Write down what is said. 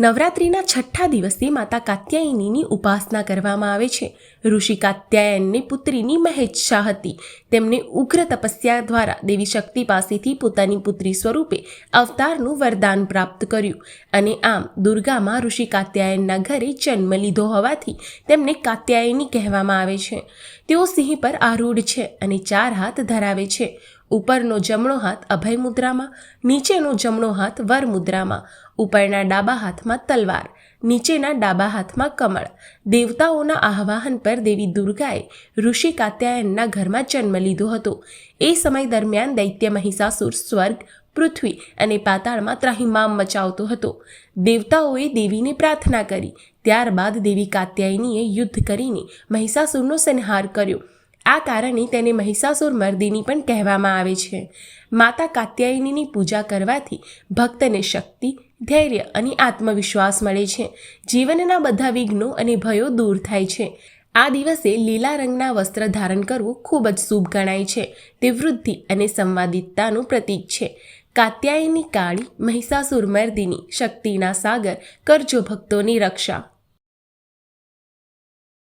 નવરાત્રિના છઠ્ઠા દિવસે માતા કાત્યાયનીની ઉપાસના કરવામાં આવે છે. ઋષિ કાત્યાયનની પુત્રીની મહેચ્છા હતી. તેમને ઉગ્ર તપસ્યા દ્વારા દેવી શક્તિ પાસેથી પોતાની પુત્રી સ્વરૂપે અવતારનું વરદાન પ્રાપ્ત કર્યું અને આમ દુર્ગામાં ઋષિ કાત્યાયનના ઘરે જન્મ લીધો હોવાથી તેમને કાત્યાયની કહેવામાં આવે છે. તેઓ સિંહ પર આરૂઢ છે અને ચાર હાથ ધરાવે છે. ઉપરનો જમણો હાથ અભય મુદ્રામાં, નીચેનો જમણો હાથ વર મુદ્રામાં, ઉપરના ડાબા હાથમાં તલવાર, નીચેના ડાબા હાથમાં કમળ. દેવતાઓના આહવાહન પર દેવી દુર્ગાએ ઋષિ કાત્યાયનના ઘરમાં જન્મ લીધો હતો. એ સમય દરમિયાન દૈત્ય મહિષાસુર સ્વર્ગ, પૃથ્વી અને પાતાળમાં ત્રાહિમામ મચાવતો હતો. દેવતાઓએ દેવીને પ્રાર્થના કરી. ત્યારબાદ દેવી કાત્યાયનીએ યુદ્ધ કરીને મહિષાસુરનો સંહાર કર્યો. આ કારણે તેને મહિષાસુર મર્દિની પણ કહેવામાં આવે છે. માતા કાત્યાયનીની પૂજા કરવાથી ભક્તને શક્તિ, ધૈર્ય અને આત્મવિશ્વાસ મળે છે. જીવનના બધા વિઘ્નો અને ભયો દૂર થાય છે. આ દિવસે લીલા રંગના વસ્ત્ર ધારણ કરવું ખૂબ જ શુભ ગણાય છે. તે વૃદ્ધિ અને સંવાદિતતાનું પ્રતીક છે. કાત્યાયની કાળી, મહિષાસુર મર્દિની શક્તિના સાગર કરજો ભક્તોની રક્ષા.